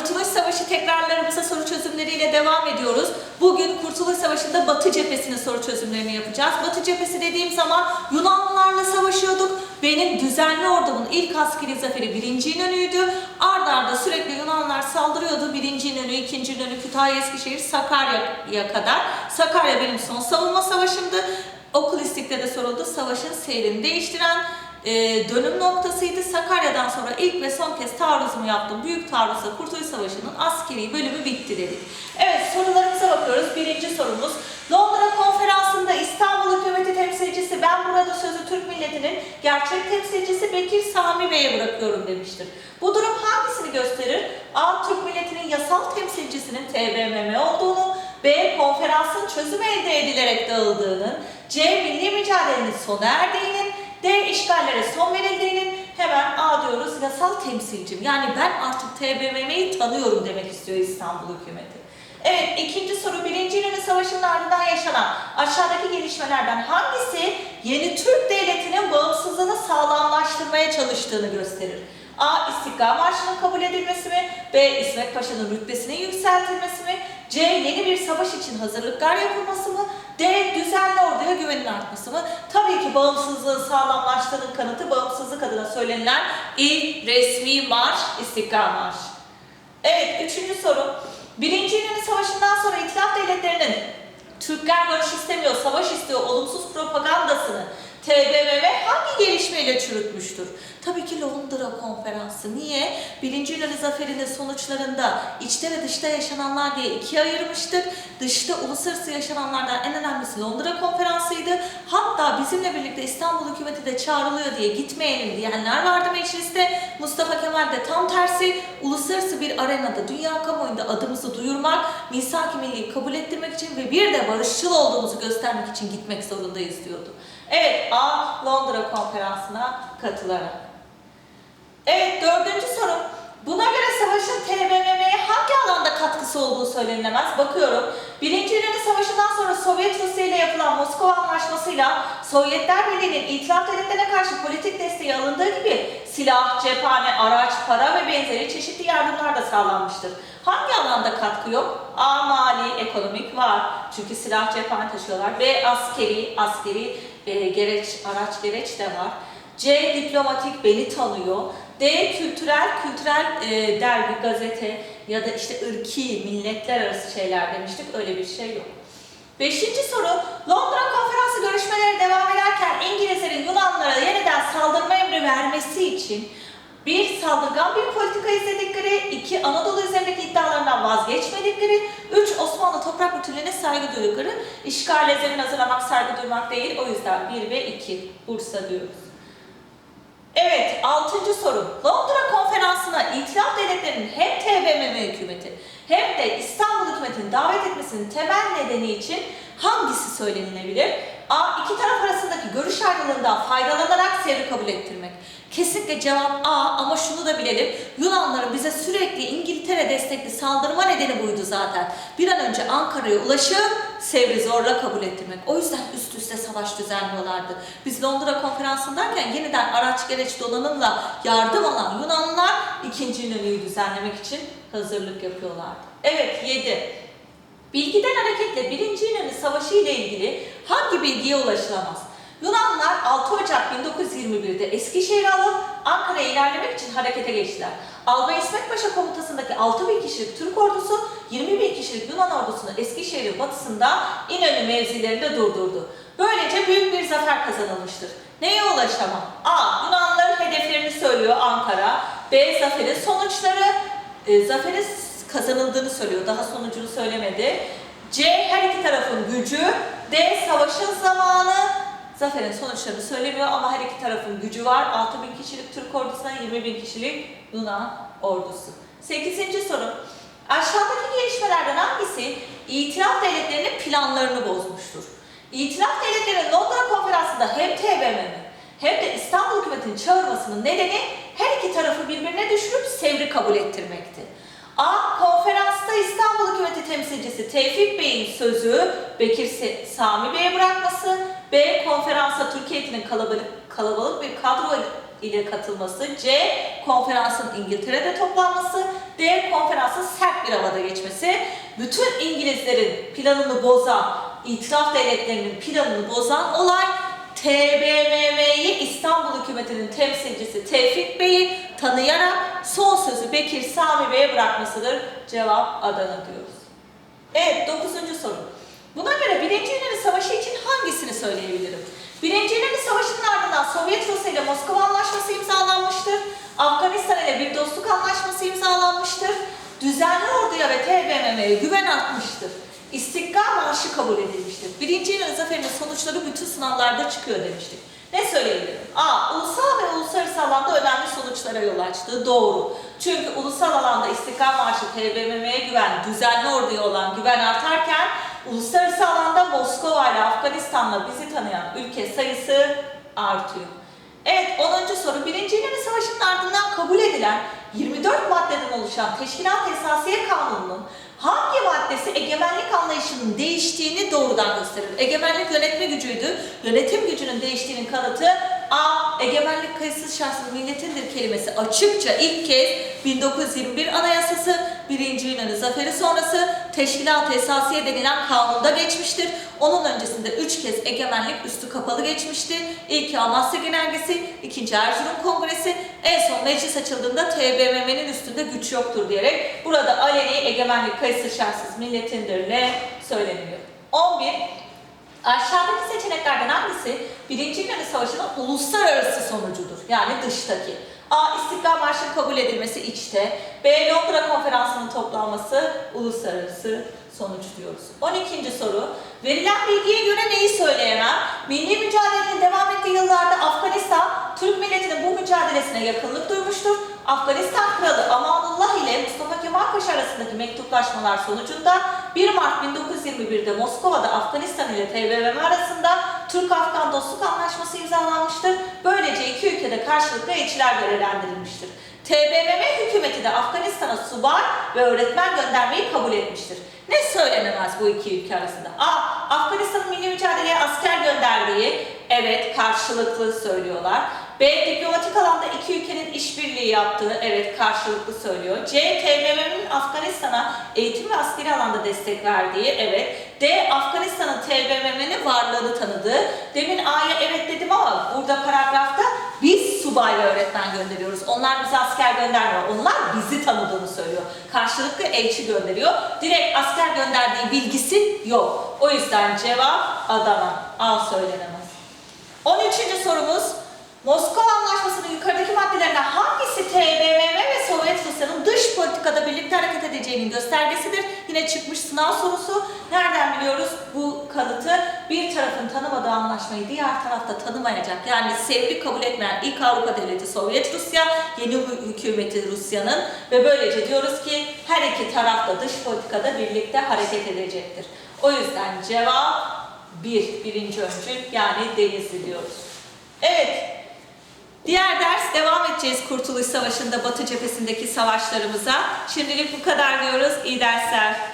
Kurtuluş Savaşı tekrarlarımıza soru çözümleriyle devam ediyoruz. Bugün Kurtuluş Savaşı'nda Batı cephesinin soru çözümlerini yapacağız. Batı cephesi dediğim zaman Yunanlılarla savaşıyorduk. Benim düzenli ordumun ilk askeri zaferi 1. İnönü'ydü. Arda arda sürekli Yunanlılar saldırıyordu. 1. İnönü, 2. İnönü, Kütahya, Eskişehir, Sakarya'ya kadar. Sakarya benim son savunma savaşımdı. Okul istikte de soruldu. Savaşın seyrini değiştiren e, dönüm noktasıydı. Sakarya'dan sonra ilk ve son kez taarruzumu yaptım. Büyük taarruzla Kurtuluş Savaşı'nın askeri bölümü bitti dedik. Evet sorularımıza bakıyoruz. Birinci sorumuz. Londra konferansında İstanbul hükümeti temsilcisi ben burada sözü Türk milletinin gerçek temsilcisi Bekir Sami Bey'e bırakıyorum demiştir. Bu durum hangisini gösterir? A. Türk milletinin yasal temsilcisinin TBMM olduğunu, B. Konferansın çözüm elde edilerek dağıldığının, C. Milli mücadelenin sona erdiğinin, D. işgallere son verildiğinin hemen A diyoruz yasal temsilcim. Yani ben artık TBMM'yi tanıyorum demek istiyor İstanbul hükümeti. Evet ikinci soru birinci İnönü Savaşı'nın ardından yaşanan aşağıdaki gelişmelerden hangisi yeni Türk Devleti'nin bağımsızlığını sağlamlaştırmaya çalıştığını gösterir? A. İstiklal Marşı'nın kabul edilmesi mi? B. İsmet Paşa'nın rütbesinin yükseltilmesi mi? C. Yeni bir savaş için hazırlıklar yapılması mı? D. Düzenli orduya güvenin artması mı? Tabii ki bağımsızlığın sağlamlaştığının kanıtı bağımsızlık adına söylenilen ilk resmi marş İstiklal Marşı. Evet, üçüncü soru. Birinci İnönü Savaşı'ndan sonra İtilaf Devletleri'nin Türkler barış istemiyor, savaş istiyor, olumsuz propagandasını TBMM hangi gelişmeyle çürütmüştür? Tabii ki Londra Konferansı. Niye? Birinci İnönü Zaferi'nin sonuçlarında içte ve dışta yaşananlar diye ikiye ayırmıştık. Dışta uluslararası yaşananlardan en önemlisi Londra Konferansı'ydı. Hatta bizimle birlikte İstanbul hükümeti de çağrılıyor diye gitmeyelim diyenler vardı mecliste. Mustafa Kemal de tam tersi uluslararası bir arenada dünya kamuoyunda adımızı duyurmak, misak-ı milliyi kabul ettirmek için ve bir de barışçıl olduğumuzu göstermek için gitmek zorundayız diyordu. Evet, A. Londra Konferansı'na katılarak. Evet, dördüncü soru. Buna göre savaşın TBMM'ye hangi alanda katkısı olduğu söylenilemez. Bakıyorum. Birinci İnönü Savaşı'ndan sonra Sovyet Rusya ile yapılan Moskova Anlaşması'yla Sovyetler Birliği'nin itilaf devletlerine karşı politik desteği alındığı gibi silah, cephane, araç, para ve benzeri çeşitli yardımlar da sağlanmıştır. Hangi alanda katkı yok? A. Mali, ekonomik var. Çünkü silah, cephane taşıyorlar. B. Askeri, askeri e, gereç, araç gereç de var. C. Diplomatik beni tanıyor. D. Kültürel, kültürel e, dergi, gazete ya da işte ırki, milletler arası şeyler demiştik. Öyle bir şey yok. Beşinci soru. Londra Konferansı görüşmeleri devam ederken İngilizlerin Yunanlara yeniden saldırma emri vermesi için bir saldırgan bir politika izledikleri, iki Anadolu üzerindeki iddialarından vazgeçmedikleri, üç Osmanlı toprak bütünlüğüne saygı duydukları, işgale zemin hazırlamak saygı duymak değil, o yüzden bir ve iki Bursa diyoruz. Evet, altıncı soru. Londra konferansına itilaf devletlerinin hem TBMM hükümeti hem de İstanbul hükümetini davet etmesinin temel nedeni için hangisi söylenilebilir? A. İki taraf arasındaki görüş ayrılığından faydalanarak sevri kabul ettirmek. Kesinlikle cevap A ama şunu da bilelim. Yunanların bize sürekli İngiltere destekli saldırma nedeni buydu zaten. Bir an önce Ankara'ya ulaşıp Sevr'i zorla kabul ettirmek. O yüzden üst üste savaş düzenliyorlardı. Biz Londra konferansındayken yeniden araç gereç donanımla yardım alan Yunanlılar 2. İnönü'yü düzenlemek için hazırlık yapıyorlardı. Evet 7. Bilgiden hareketle 1. İnönü Savaşı ile ilgili hangi bilgiye ulaşılamaz? Yunanlılar 6 Ocak 1921'de Eskişehir'i alıp Ankara'ya ilerlemek için harekete geçtiler. Albay İsmet Paşa komutasındaki 6 bin kişilik Türk ordusu 20 bin kişilik Yunan ordusunu Eskişehir'in batısında İnönü mevzilerinde durdurdu. Böylece büyük bir zafer kazanılmıştır. Neye ulaşamam? A. Yunanlıların hedeflerini söylüyor Ankara. B. Zaferin sonuçları. E, zaferin kazanıldığını söylüyor. Daha sonucunu söylemedi. C. Her iki tarafın gücü. D. Savaşın zamanı. Zaferin sonuçlarını söylemiyor ama her iki tarafın gücü var. 6 bin kişilik Türk ordusuna 20 bin kişilik Yunan ordusu. 8. soru. Aşağıdaki gelişmelerden hangisi itiraf devletlerinin planlarını bozmuştur? İtiraf devletleri Londra konferansında hem TBMM hem de İstanbul hükümetinin çağırmasının nedeni her iki tarafı birbirine düşürüp sevri kabul ettirmekti. A. Konferansta İstanbul hükümeti temsilcisi Tevfik Bey'in sözü Bekir Sami Bey'e bırakması. B. Konferansa Türkiye heyetinin kalabalık, kalabalık bir kadro ile katılması. C. Konferansın İngiltere'de toplanması. D. Konferansın sert bir havada geçmesi. Bütün İngilizlerin planını bozan, itiraf devletlerinin planını bozan olay TBMM'yi İstanbul hükümetinin temsilcisi Tevfik Bey'i tanıyarak son sözü Bekir Sami Bey'e bırakmasıdır. Cevap Adana diyoruz. Evet, dokuzuncu soru. Buna göre Birinci Yunan Savaşı için hangisini söyleyebilirim? Birinci Yunan Savaşı'nın ardından Sovyet Rusya ile Moskova Anlaşması imzalanmıştır. Afganistan ile bir dostluk anlaşması imzalanmıştır. Düzenli orduya ve TBMM'ye güven artmıştır. İstiklal Marşı kabul edilmiştir. Birinci Yunan Zaferi'nin sonuçları bütün sınavlarda çıkıyor demiştik. Ne söyleyebilirim? A. Ulusal ve uluslararası alanda önemli sonuçlara yol açtı. Doğru. Çünkü ulusal alanda İstiklal Marşı, TBMM'ye güven, düzenli orduya olan güven artarken uluslararası alanda Moskova ile Afganistan'la bizi tanıyan ülke sayısı artıyor. Evet 10. soru. Birinci İnönü Savaşı'nın ardından kabul edilen 24 maddeden oluşan Teşkilat Esasiye Kanunu'nun hangi maddesi egemenlik anlayışının değiştiğini doğrudan gösterir? Egemenlik yönetme gücüydü. Yönetim gücünün değiştiğinin kanıtı A. Egemenlik kayıtsız şahsın milletindir kelimesi açıkça ilk kez 1921 Anayasası 1. Yunan'ı zaferi sonrası Teşkilat Esasiye denilen kanunda geçmiştir. Onun öncesinde üç kez egemenlik üstü kapalı geçmişti. İlki Amasya Genelgesi, ikinci Erzurum Kongresi, en son meclis açıldığında TBMM'nin üstünde güç yoktur diyerek burada aleni egemenlik kayıtsız şartsız milletindirle söyleniyor. 11. Aşağıdaki seçeneklerden hangisi Birinci Yunan Savaşı'nın uluslararası sonucudur? Yani dıştaki. A. İstiklal Marşı'nın kabul edilmesi içte. B. Londra Konferansı'nın toplanması uluslararası sonuç diyoruz. 12. soru. Verilen bilgiye göre neyi söyleyemem? Milli mücadelenin devam ettiği yıllarda Afganistan, Türk milletinin bu mücadelesine yakınlık duymuştur. Afganistan Kralı Amanullah ile Mustafa Kemal Paşa arasındaki mektuplaşmalar sonucunda 1 Mart 1921'de Moskova'da Afganistan ile TBMM arasında Türk-Afgan Dostluk Anlaşması imzalanmıştır. Böylece iki ülkede karşılıklı elçiler görevlendirilmiştir. TBMM hükümeti de Afganistan'a subay ve öğretmen göndermeyi kabul etmiştir. Ne söylenemez bu iki ülke arasında? A. Afganistan'ın milli mücadeleye asker gönderdiği, evet karşılıklı söylüyorlar. B. Diplomatik alanda iki ülkenin işbirliği yaptığı, evet karşılıklı söylüyor. C. TBMM'nin Afganistan'a eğitim ve askeri alanda destek verdiği, evet. D. Afganistan'ın TBMM'nin varlığını tanıdığı. Demin A'ya evet dedim ama burada paragrafta biz subay öğretmen gönderiyoruz. Onlar bize asker göndermiyor. Onlar bizi tanıdığını söylüyor. Karşılıklı elçi gönderiyor. Direkt asker gönderdiği bilgisi yok. O yüzden cevap Adana. A söylenemez. 13. sorumuz. Moskova Anlaşması'nın yukarıdaki maddelerinden hangisi TBMM ve Sovyet Rusya'nın dış politikada birlikte hareket edeceğinin göstergesidir? Yine çıkmış sınav sorusu. Nereden biliyoruz bu kanıtı? Bir tarafın tanımadığı anlaşmayı diğer tarafta tanımayacak. Yani sevgi kabul etmeyen ilk Avrupa devleti Sovyet Rusya, yeni hü- hükümeti Rusya'nın ve böylece diyoruz ki her iki taraf da dış politikada birlikte hareket edecektir. O yüzden cevap bir, birinci öncül yani Denizli diyoruz. Evet, Diğer ders devam edeceğiz Kurtuluş Savaşı'nda Batı cephesindeki savaşlarımıza. Şimdilik bu kadar diyoruz. İyi dersler.